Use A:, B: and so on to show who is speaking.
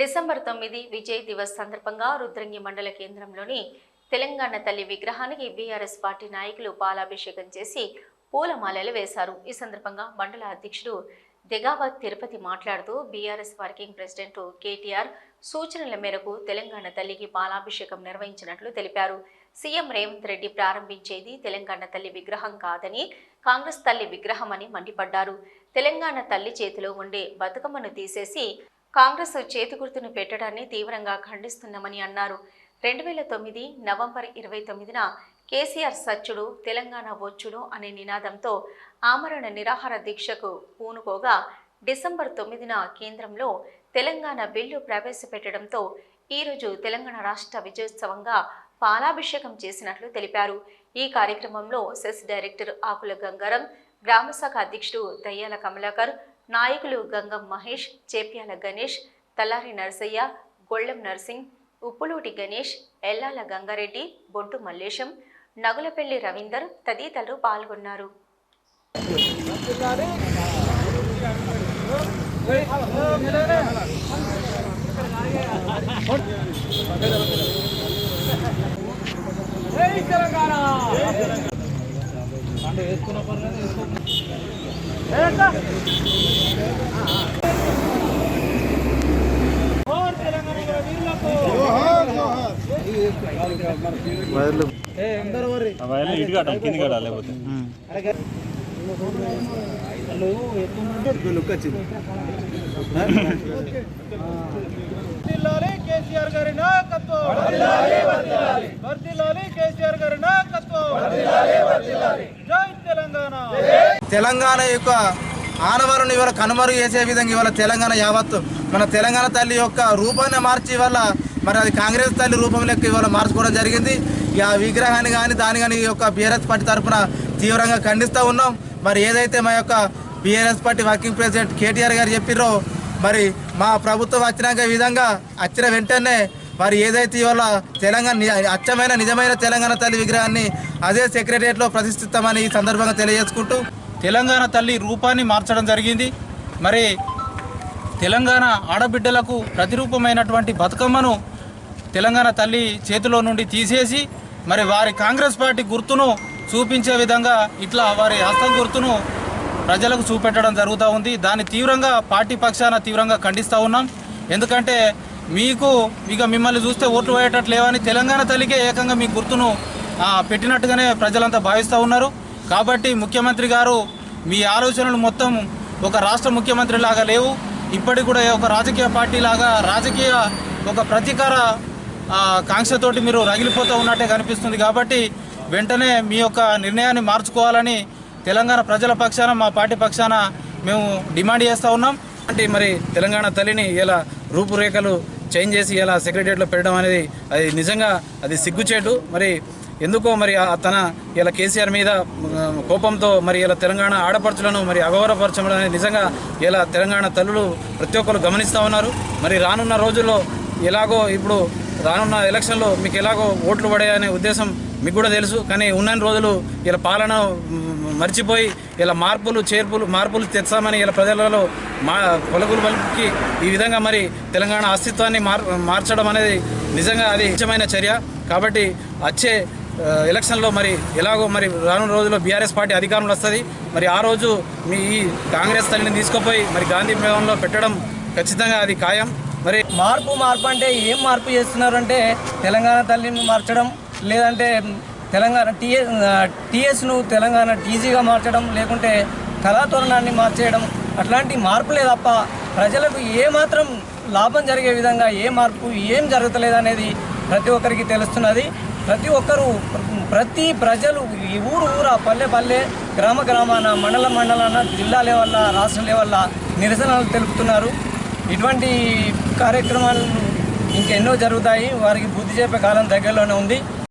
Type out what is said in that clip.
A: December తొమ్మిది విజయ్ దివస్ సందర్భంగా రుద్రంగి మండల కేంద్రంలోని తెలంగాణ తల్లి విగ్రహానికి బీఆర్ఎస్ పార్టీ నాయకులు పాలాభిషేకం చేసి పూలమాలలు వేశారు. ఈ సందర్భంగా మండల అధ్యక్షుడు దెగావత్ తిరుపతి మాట్లాడుతూ బీఆర్ఎస్ వర్కింగ్ ప్రెసిడెంట్ కేటీఆర్ సూచనల మేరకు తెలంగాణ తల్లికి పాలాభిషేకం నిర్వహించినట్లు తెలిపారు. సీఎం రేవంత్ రెడ్డి ప్రారంభించేది తెలంగాణ తల్లి విగ్రహం కాదని కాంగ్రెస్ తల్లి విగ్రహం అని మండిపడ్డారు. తెలంగాణ తల్లి చేతిలో ఉండే బతుకమ్మను తీసేసి కాంగ్రెస్ చేతి గుర్తును పెట్టడాన్ని తీవ్రంగా ఖండిస్తున్నామని అన్నారు. రెండు వేల తొమ్మిది నవంబర్ ఇరవై తొమ్మిదిన కేసీఆర్ సచ్చుడు తెలంగాణ వచ్చుడు అనే నినాదంతో ఆమరణ నిరాహార దీక్షకు పూనుకోగా డిసెంబర్ తొమ్మిదిన కేంద్రంలో తెలంగాణ బిల్లు ప్రవేశపెట్టడంతో ఈరోజు తెలంగాణ రాష్ట్ర విజయోత్సవంగా పాలాభిషేకం చేసినట్లు తెలిపారు. ఈ కార్యక్రమంలో సెస్ డైరెక్టర్ ఆకుల గంగారం గ్రామశాఖ అధ్యక్షుడు దయ్యాల కమలాకర్ నాయకులు గంగం మహేష్ చేప్యాల గణేష్ తలారి నరసయ్య గొళ్ళెం నర్సింగ్ ఉప్పులూటి గణేష్ ఎల్లాల గంగారెడ్డి బొడ్డు మల్లేశం నగులపెల్లి రవీందర్ తదితరులు పాల్గొన్నారు.
B: అవన్నీ ఇటు కట్టాలి కింది కట్టాలి లేకపోతే.
C: కేసీఆర్ గారి నాయకత్వం. వర్ధిల్లాలి కేసీఆర్ గారి నాయకత్వం. జై తెలంగాణ.
D: తెలంగాణ యొక్క ఆనవాళ్ళను ఇవాళ కనుమరుగు చేసే విధంగా ఇవాళ తెలంగాణ యావత్తు మన తెలంగాణ తల్లి యొక్క రూపాన్ని మార్చి ఇవాళ మరి అది కాంగ్రెస్ తల్లి రూపం లెక్క ఇవాళ మార్చుకోవడం జరిగింది. ఆ విగ్రహాన్ని కానీ దాని కానీ ఈ యొక్క బీఆర్ఎస్ పార్టీ తరఫున తీవ్రంగా ఖండిస్తూ ఉన్నాం. మరి ఏదైతే మా యొక్క BRS party working president KTR గారు చెప్పిర్రో మరి మా ప్రభుత్వం వచ్చినాక విధంగా వచ్చిన వెంటనే మరి ఏదైతే ఇవాళ తెలంగాణ అచ్చమైన నిజమైన తెలంగాణ తల్లి విగ్రహాన్ని అదే సెక్రటరియట్లో ప్రతిష్ఠిస్తామని ఈ సందర్భంగా తెలియజేసుకుంటూ
E: తెలంగాణ తల్లి రూపాన్ని మార్చడం జరిగింది. మరి తెలంగాణ ఆడబిడ్డలకు ప్రతిరూపమైనటువంటి బతుకమ్మను తెలంగాణ తల్లి చేతిలో నుండి తీసేసి మరి వారి కాంగ్రెస్ పార్టీ గుర్తును చూపించే విధంగా ఇట్లా వారి హస్తం గుర్తును ప్రజలకు చూపెట్టడం జరుగుతూ ఉంది. దాన్ని తీవ్రంగా పార్టీ పక్షాన తీవ్రంగా ఖండిస్తూ ఉన్నాం. ఎందుకంటే మీకు ఇక మిమ్మల్ని చూస్తే ఓట్లు వేయటట్లేవని తెలంగాణ తల్లికే ఏకంగా మీ గుర్తును పెట్టినట్టుగానే ప్రజలంతా భావిస్తూ ఉన్నారు. కాబట్టి ముఖ్యమంత్రి గారు మీ ఆలోచనలు మొత్తం ఒక రాష్ట్ర ముఖ్యమంత్రి లాగా లేవు. ఇప్పటికి కూడా ఒక రాజకీయ పార్టీ లాగా రాజకీయ ఒక ప్రతీకార కాంక్షతోటి మీరు రగిలిపోతూ ఉన్నట్టే కనిపిస్తుంది. కాబట్టి వెంటనే మీ యొక్క నిర్ణయాన్ని మార్చుకోవాలని తెలంగాణ ప్రజల పక్షాన మా పార్టీ పక్షాన మేము డిమాండ్ చేస్తూ ఉన్నాం. అంటే మరి తెలంగాణ తల్లిని ఇలా రూపురేఖలు చేంజ్ చేసి ఇలా సెక్రటరియట్లో పెట్టడం అనేది అది నిజంగా అది సిగ్గుచేటు. మరి ఎందుకో మరి ఆ తన ఇలా కేసీఆర్ మీద కోపంతో మరి ఇలా తెలంగాణ ఆడపడుచులను మరి అగౌరవపరచడం అనేది నిజంగా ఇలా తెలంగాణ తల్లులు ప్రతి ఒక్కరు గమనిస్తూ ఉన్నారు. మరి రానున్న రోజుల్లో ఎలాగో ఇప్పుడు రానున్న ఎలక్షన్లో మీకు ఎలాగో ఓట్లు పడాయనే ఉద్దేశం మీకు కూడా తెలుసు. కానీ ఉన్నన్ని రోజులు ఇలా పాలన మర్చిపోయి ఇలా మార్పులు చేర్పులు మార్పులు తెచ్చామని ఇలా ప్రజలలో మా పొలకులు పలుపుకి ఈ విధంగా మరి తెలంగాణ అస్తిత్వాన్ని మార్ మార్చడం అనేది నిజంగా అది నిజమైన చర్య. కాబట్టి వచ్చే ఎలక్షన్లో మరి ఎలాగో మరి రానున్న రోజుల్లో బీఆర్ఎస్ పార్టీ అధికారంలో వస్తుంది. మరి ఆ రోజు మీ ఈ కాంగ్రెస్ తల్లిని తీసుకుపోయి మరి గాంధీ భవన్లో పెట్టడం ఖచ్చితంగా అది ఖాయం. మరి
C: మార్పు మార్పు అంటే ఏం మార్పు చేస్తున్నారంటే తెలంగాణ తల్లిని మార్చడం లేదంటే తెలంగాణ టీఎస్ టీఎస్ను తెలంగాణ టీజీగా మార్చడం లేకుంటే కళాతోరణాన్ని మార్చేయడం అట్లాంటి మార్పులే తప్ప ప్రజలకు ఏమాత్రం లాభం జరిగే విధంగా ఏ మార్పు ఏం జరగలేదు అనేది ప్రతి ఒక్కరికి తెలుస్తున్నది. ప్రతి ఒక్కరూ ప్రతి ప్రజలు ఈ ఊరు ఊరా పల్లె పల్లె గ్రామ గ్రామాన మండల మండలాన జిల్లా లెవెల్ల రాష్ట్ర లెవెల్ల నిరసనలు తెలుపుతున్నారు. ఇటువంటి కార్యక్రమాలు ఇంకెన్నో జరుగుతాయి. వారికి బుద్ధి చెప్పే కాలం దగ్గరలోనే ఉంది.